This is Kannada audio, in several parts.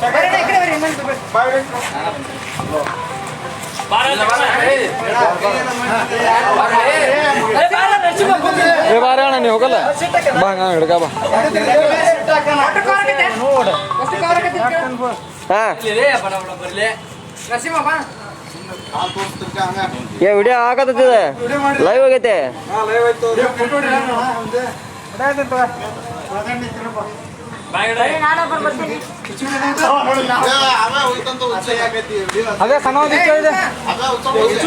ಸರಿ ಹೇಳ್ರಿ ನಿಂತರಿ ಏ, ಬಾರ ನೀವು ಹೋಗಲ್ಲ? ಬಾ ಹಂಗ ಹಿಡ್ಕ ಬಾ. ಏ ವಿಡಿಯೋ ಆಗತ್ತಿದೆ? ಲೈವ್ ಆಗೈತೆ? ಅದೇ ಸಣ್ಣ ಅವ ಉಚ್ಚ ಉಚ್ಚ. ಅವ ಉಚ್ಚ.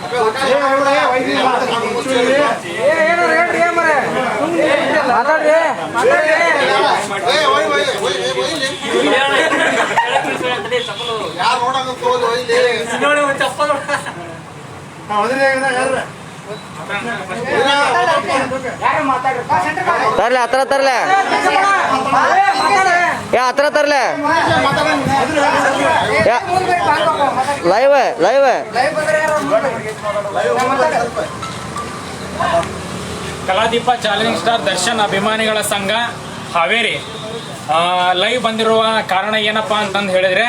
ಅವ ಉಚ್ಚ ಇದೆ. ಮಾತಾಡ್ರಿ ಏ, ತರ್ಲೆ, ಹತ್ರ ತರ್ಲೆ. ಯಾ, ಹತ್ರ ತರ್ಲೆ. Live live. Kaladeepa challenging star Darshan ಅಭಿಮಾನಿಗಳ ಸಂಘ ಹಾವೇರಿ. ಲೈವ್ ಬಂದಿರುವ ಕಾರಣ ಏನಪ್ಪಾ ಅಂತಂದು ಹೇಳಿದ್ರೆ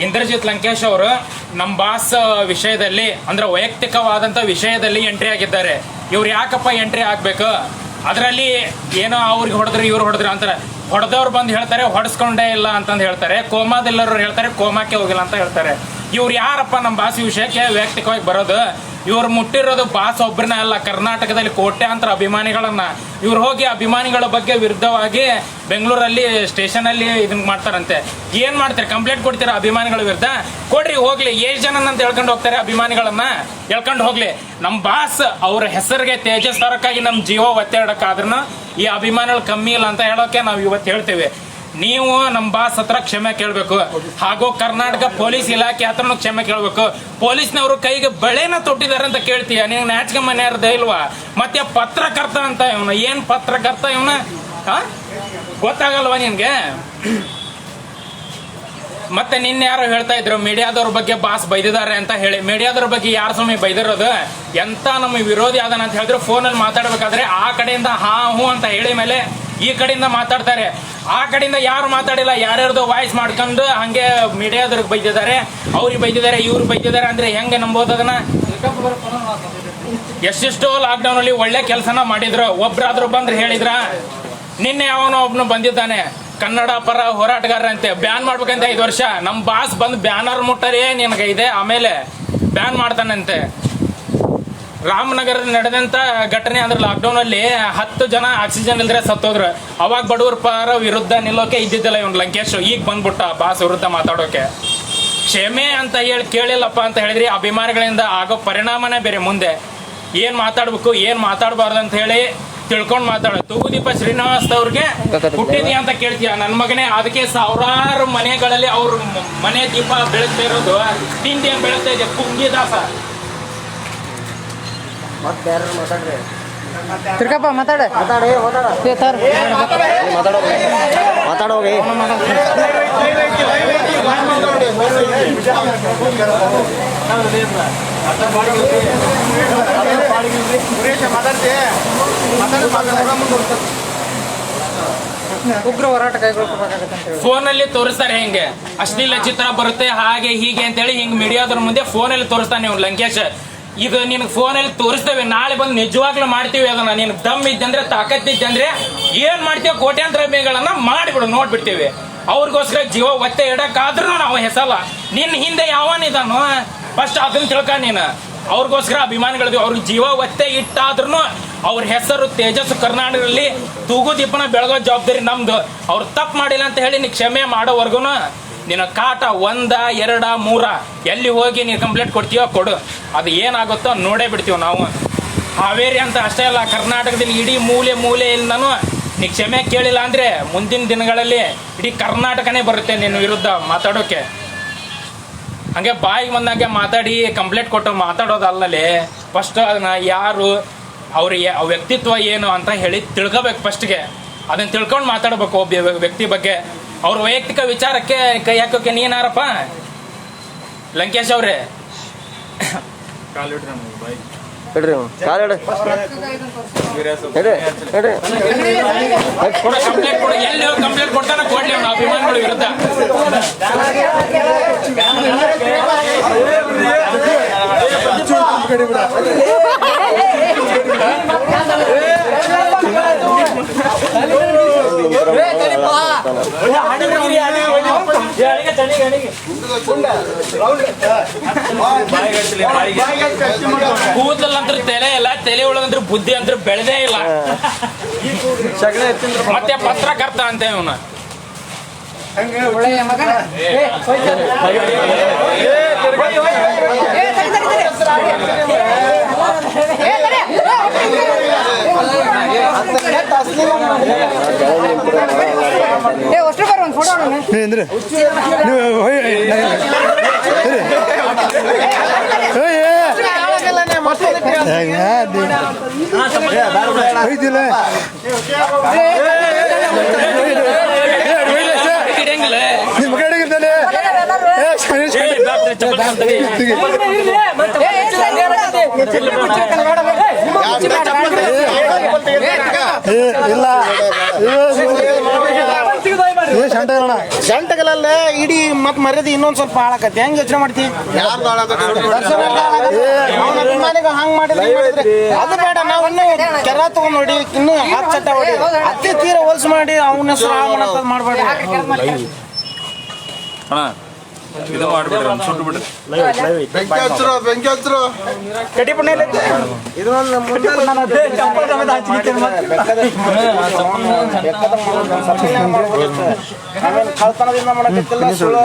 ಇಂದ್ರಜಿತ್ ಲಂಕೇಶ್ ಅವರು ನಮ್ಮ ಬಾಸ್ ವಿಷಯದಲ್ಲಿ, ಅಂದ್ರೆ ವೈಯಕ್ತಿಕವಾದಂಥ ವಿಷಯದಲ್ಲಿ ಎಂಟ್ರಿ ಆಗಿದ್ದಾರೆ. ಇವ್ರು ಯಾಕಪ್ಪ ಎಂಟ್ರಿ ಆಗಬೇಕು? ಅದರಲ್ಲಿ ಏನೋ ಅವ್ರಿಗೆ ಹೊಡೆದ್ರು, ಇವ್ರು ಹೊಡೆದ್ರು ಅಂತಾರೆ. ಹೊಡೆದವ್ರು ಬಂದು ಹೇಳ್ತಾರೆ, ಹೊಡೆಸ್ಕೊಂಡೇ ಇಲ್ಲ ಅಂತಂದು ಹೇಳ್ತಾರೆ. ಕೋಮಾದೆಲ್ಲರೂ ಹೇಳ್ತಾರೆ, ಕೋಮಾಕ್ಕೆ ಹೋಗಿಲ್ಲ ಅಂತ ಹೇಳ್ತಾರೆ. ಇವ್ರು ಯಾರಪ್ಪ ನಮ್ಮ ಬಾಸ್ ವಿಷಯಕ್ಕೆ ವೈಯಕ್ತಿಕವಾಗಿ ಬರೋದು? ಇವ್ರು ಮುಟ್ಟಿರೋದು ಬಾಸ್ ಒಬ್ಬರನ್ನ ಅಲ್ಲ, ಕರ್ನಾಟಕದಲ್ಲಿ ಕೋಟ್ಯಾಂತರ ಅಭಿಮಾನಿಗಳನ್ನ. ಇವ್ರು ಹೋಗಿ ಅಭಿಮಾನಿಗಳ ಬಗ್ಗೆ ವಿರುದ್ಧವಾಗಿ ಬೆಂಗಳೂರಲ್ಲಿ ಸ್ಟೇಷನ್ ಅಲ್ಲಿ ಇದನ್ನ ಮಾಡ್ತಾರಂತೆ. ಏನ್ ಮಾಡ್ತಾರೆ? ಕಂಪ್ಲೇಂಟ್ ಕೊಡ್ತೀರಾ ಅಭಿಮಾನಿಗಳ ವಿರುದ್ಧ? ಕೊಡ್ರಿ, ಹೋಗ್ಲಿ. ಏಳ್ ಜನ ಅಂತ ಹೇಳ್ಕೊಂಡು ಹೋಗ್ತಾರೆ ಅಭಿಮಾನಿಗಳನ್ನ. ಹೇಳ್ಕೊಂಡು ಹೋಗ್ಲಿ. ನಮ್ಮ ಬಾಸ್ ಅವ್ರ ಹೆಸರಿಗೆ ತೇಜಸ್ ತರಕ್ಕಾಗಿ ನಮ್ಮ ಜೀವ ಒತ್ತೆ ಈ ಅಭಿಮಾನಿಗಳು ಕಮ್ಮಿ ಇಲ್ಲ ಅಂತ ಹೇಳೋಕೆ ನಾವು ಇವತ್ತು ಹೇಳ್ತೇವೆ. ನೀವು ನಮ್ಮ ಬಾಸ್ ಹತ್ರ ಕ್ಷಮೆ ಕೇಳಬೇಕು. ಹಾಗೂ ಕರ್ನಾಟಕ ಪೊಲೀಸ್ ಇಲಾಖೆ ಹತ್ರನೂ ಕ್ಷಮೆ ಕೇಳಬೇಕು. ಪೊಲೀಸ್ನವರು ಕೈಗೆ ಬಳೆನ ತೊಟ್ಟಿದ್ದಾರೆ ಅಂತ ಕೇಳ್ತೀಯ. ನೀವು ನಾಚಿಕೆ ಮನೆಯವ್ರದ್ದೇ ಇಲ್ವಾ? ಮತ್ತೆ ಪತ್ರಕರ್ತ ಅಂತ ಇವನು. ಏನ್ ಪತ್ರಕರ್ತ ಇವನ? ಗೊತ್ತಾಗಲ್ವಾ ನಿನ್ಗೆ? ಮತ್ತೆ ನಿನ್ನೆ ಯಾರು ಹೇಳ್ತಾ ಇದ್ರು, ಮೀಡಿಯಾದವ್ರ ಬಗ್ಗೆ ಬಾಸ್ ಬೈದಿದ್ದಾರೆ ಅಂತ ಹೇಳಿ. ಮೀಡಿಯಾದವ್ರ ಬಗ್ಗೆ ಯಾರು ಸ್ವಾಮಿ ಬೈದಿರೋದು? ಎಂತ ನಮ್ಮ ವಿರೋಧಿ ಆದನ ಅಂತ ಹೇಳಿದ್ರು, ಫೋನಲ್ಲಿ ಮಾತಾಡ್ಬೇಕಾದ್ರೆ ಆ ಕಡೆಯಿಂದ ಹಾ, ಹೂ ಅಂತ ಹೇಳಿ ಮೇಲೆ ಈ ಕಡೆಯಿಂದ ಮಾತಾಡ್ತಾರೆ. ಆ ಕಡೆಯಿಂದ ಯಾರು ಮಾತಾಡಿಲ್ಲ, ಯಾರ್ಯಾರ್ದು ವಾಯ್ಸ್ ಮಾಡ್ಕೊಂಡು ಹಂಗೆ ಮೀಡಿಯಾದವ್ರಿಗೆ ಬೈದಿದ್ದಾರೆ, ಅವ್ರಿಗೆ ಬೈದಿದ್ದಾರೆ, ಇವ್ರು ಬೈದಿದ್ದಾರೆ ಅಂದ್ರೆ ಹೆಂಗೆ ನಂಬೋದು ಅದನ್ನ? ಎಷ್ಟೆಷ್ಟೋ ಲಾಕ್ಡೌನ್ ಅಲ್ಲಿ ಒಳ್ಳೆ ಕೆಲಸನ ಮಾಡಿದ್ರು. ಒಬ್ರಾದ್ರು ಬಂದ್ರೆ ಹೇಳಿದ್ರ, ನಿನ್ನೆ ಅವನು ಒಬ್ನು ಬಂದಿದ್ದಾನೆ, ಕನ್ನಡ ಪರ ಹೋರಾಟಗಾರರಂತೆ ಬ್ಯಾನ್ ಮಾಡ್ಬೇಕಂತ ಐದು ವರ್ಷ. ನಮ್ ಬಾಸ್ ಬಂದು ಬ್ಯಾನರ್ ಮುಟ್ಟರೇ ನಿನಗೆ ಇದೆ, ಆಮೇಲೆ ಬ್ಯಾನ್ ಮಾಡ್ತಾನಂತೆ. ರಾಮನಗರದ ನಡೆದಂತ ಘಟನೆ ಅಂದ್ರೆ ಲಾಕ್ಡೌನ್ ಅಲ್ಲಿ ಹತ್ತು ಜನ ಆಕ್ಸಿಜನ್ ಇಲ್ದ್ರೆ ಸತ್ತೋದ್ರು. ಅವಾಗ ಬಡವರ ಪರ ವಿರುದ್ಧ ನಿಲ್ಲೋಕೆ ಇದ್ದಿದ್ದಿಲ್ಲ ಇವನ್ ಲಂಕೇಶ್. ಈಗ ಬಂದ್ಬಿಟ್ಟ ಬಾಸ್ ವಿರುದ್ಧ ಮಾತಾಡೋಕೆ. ಕ್ಷಮೆ ಅಂತ ಹೇಳಿ ಕೇಳಿಲ್ಲಪ್ಪ ಅಂತ ಹೇಳಿದ್ರಿ, ಅಭಿಮಾನಿಗಳಿಂದ ಆಗೋ ಪರಿಣಾಮನೇ ಬೇರೆ ಮುಂದೆ. ಏನ್ ಮಾತಾಡ್ಬೇಕು, ಏನ್ ಮಾತಾಡಬಾರ್ದು ಅಂತ ಹೇಳಿ ತಿಳ್ಕೊಂಡು ಮಾತಾಡ. ತೂಗುದೀಪ ಶ್ರೀನಿವಾಸ್ ಅವ್ರಿಗೆ ಹುಟ್ಟಿದ್ಯಾ ಅಂತ ಕೇಳ್ತೀಯ. ನನ್ನ ಮಗನೇ, ಅದಕ್ಕೆ ಸಾವಿರಾರು ಮನೆಗಳಲ್ಲಿ ಅವ್ರ ಮನೆ ದೀಪ ಬೆಳಗ್ತಾ ಇರೋದು. ತಿಂಡಿ ಬೆಳಗ್ತಾ ಇದೆ? ಪುಂಗಿದಾಸ ತಿರ್ಕಪ್ಪ ಮಾತಾಡ. ಮಾತಾಡ ಮಾತಾಡೋ. ಉಗ್ರ ಹೋರಾಟ ಹೇಳಿ. ಫೋನಲ್ಲಿ ತೋರಿಸ್ತಾರೆ ಹೆಂಗೆ? ಅಶ್ಲೀಲ ಚಿತ್ರ ಬರುತ್ತೆ ಹಾಗೆ ಹೀಗೆ ಅಂತೇಳಿ ಹಿಂಗ್ ಮೀಡಿಯಾದ್ರ ಮುಂದೆ ಫೋನ್ ಅಲ್ಲಿ ತೋರಿಸ್ತಾನೆ ನೀವು ಲಂಕೇಶ್. ಇದು ನಿನಗೆ ಫೋನಲ್ಲಿ ತೋರಿಸ್ತೇವೆ ನಾಳೆ ಬಂದು ನಿಜವಾಗ್ಲೂ ಮಾಡ್ತೀವಿ ಅದನ್ನ. ನಿನ್ ದಮ್ ಇದ್ದಂದ್ರೆ, ತಾಕತ್ ಇದ್ದಂದ್ರೆ, ಏನ್ ಮಾಡ್ತೀವಿ ಕೋಟ್ಯಾಂತರ ಮೇಗಳನ್ನ ಮಾಡಿಬಿಡು, ನೋಡ್ಬಿಡ್ತೀವಿ. ಅವ್ರಿಗೋಸ್ಕರ ಜೀವ ಒತ್ತೆ ಇಡಕ್ಕಾದ್ರೂ ನಾವು ಹೆಸಲ್ಲ. ನಿನ್ನ ಹಿಂದೆ ಯಾವನಿದಾನು ಫಸ್ಟ್ ಅದನ್ನ ತಿಳ್ಕ ನೀನು. ಅವ್ರಿಗೋಸ್ಕರ ಅಭಿಮಾನಿಗಳಿದ್ವಿ. ಅವ್ರಿಗೆ ಜೀವ ಒತ್ತೆ ಇಟ್ಟಾದ್ರೂ ಅವ್ರ ಹೆಸರು ತೇಜಸ್ ಕರ್ನಾಟಕದಲ್ಲಿ ತೂಗು ದೀಪನ ಬೆಳಗೋ ಜವಾಬ್ದಾರಿ ನಮ್ದು. ಅವ್ರು ತಪ್ಪು ಮಾಡಿಲ್ಲ ಅಂತ ಹೇಳಿ ನೀ ಕ್ಷಮೆ ಮಾಡೋವರೆಗೂ ನಿನ್ನ ಕಾಟ ಒಂದ, ಎರಡ, ಮೂರ. ಎಲ್ಲಿ ಹೋಗಿ ನೀನು ಕಂಪ್ಲೇಂಟ್ ಕೊಡ್ತೀಯೋ ಕೊಡು. ಅದು ಏನಾಗುತ್ತೋ ನೋಡೇ ಬಿಡ್ತೀವಿ ನಾವು. ಹಾವೇರಿ ಅಂತ ಅಷ್ಟೇ ಅಲ್ಲ, ಕರ್ನಾಟಕದಲ್ಲಿ ಇಡೀ ಮೂಲೆ ಮೂಲೆಯಿಂದನೂ ನೀ ಕ್ಷಮೆ ಕೇಳಿಲ್ಲ ಅಂದರೆ ಮುಂದಿನ ದಿನಗಳಲ್ಲಿ ಇಡೀ ಕರ್ನಾಟಕನೇ ಬರುತ್ತೆ ನಿನ್ನ ವಿರುದ್ಧ ಮಾತಾಡೋಕೆ. ಹಂಗೆ ಬಾಯಿಗೆ ಬಂದಂಗೆ ಮಾತಾಡಿ ಕಂಪ್ಲೇಂಟ್ ಕೊಟ್ಟು ಮಾತಾಡೋದಲ್ಲಲ್ಲಿ ಫಸ್ಟ್ ಅದನ್ನ ಯಾರು, ಅವ್ರ ವ್ಯಕ್ತಿತ್ವ ಏನು ಅಂತ ಹೇಳಿ ತಿಳ್ಕೊಬೇಕು ಫಸ್ಟ್ಗೆ ಅದನ್ನ ತಿಳ್ಕೊಂಡು ಮಾತಾಡಬೇಕು ಒಬ್ಬ ವ್ಯಕ್ತಿ ಬಗ್ಗೆ. ಅವ್ರ ವೈಯಕ್ತಿಕ ವಿಚಾರಕ್ಕೆ ಕೈ ಹಾಕೋಕೆ ನೀನಾರಪ್ಪ ಲಂಕೇಶ್ ಅವ್ರೆ ಇಡ್ರಿ ಕಾಲ್ ಇಡ್ರಿ ಇಡ್ರಿ ಇಡ್ರಿ ಕೊಡ ಕಂಪ್ಲೇಂಟ್ ಕೊಡು ಎಲ್ಲಿ ಹೋಗಿ ಕಂಪ್ಲೇಂಟ್ ಕೊಡ್ತಾನೆ ಕೊಡ್ಲಿ ಅವ್ನ ಅಭಿಮಾನಿಗಳ ವಿರುದ್ಧ ಕೂದಲಂತ್ರ ತಲೆ ಇಲ್ಲ ತಲೆ ಒಳಗಂದ್ರ ಬುದ್ಧಿ ಅಂದ್ರೆ ಬೆಳೆದೇ ಇಲ್ಲ. ಮತ್ತೆ ಪತ್ರಕರ್ತ ಅಂತ ಇವನು ಒಳ್ಳೆಯ ಮಗನ ಏ ಅಷ್ಟು ಬರ ಒಂದು ಫೋಟೋ ಅಂದ್ರೆ ನೀವು ಹೋಯ್ತಿಲ್ಲ ನಿಮ್ಮ ಕಡೆ ಇರ್ತಾನೆ. ಇಲ್ಲ ಗಂಟೆಗಳಲ್ಲೇ ಇಡೀ ಮತ್ ಮರ್ಯಾದೆ ಇನ್ನೊಂದ್ ಸ್ವಲ್ಪ ಹಾಳಾಕತಿ ಹೆಂಗ್ ಯೋಚನೆ ಮಾಡ್ತಿ? ಅವ್ನ ಅಭಿಮಾನಿಗ ಹಂಗ್ ಮಾಡಿದ್ರೆ ಅದು ಬೇಡ ನಾವು ಇನ್ನೂ ಕೆರ ತಗೊಂಡ್ ನೋಡಿ ಇನ್ನೂ ಹತ್ತು ಚಟ್ಟ ಹೊಡಿ. ಅತಿ ತೀರ ಹೋಲ್ಸ್ ಮಾಡಿ ಅವನ ಹೆಸರು ಮಾಡ್ಬೇಡಿ ಇದು ಮಾಡ್ಬಿಡ್ರಿ ಒಂದು ಸುಟ್ಟು ಬಿಡ್ರಿ ಬೆಂಕಿ ಹಚ್ಚರು ಬೆಂಕಿ ಹಚ್ಚರು ಕಳ್ತನದಿಂದ ಮಾಡಕತ್ತಿಲ್ಲ ಸುಳ್ಳು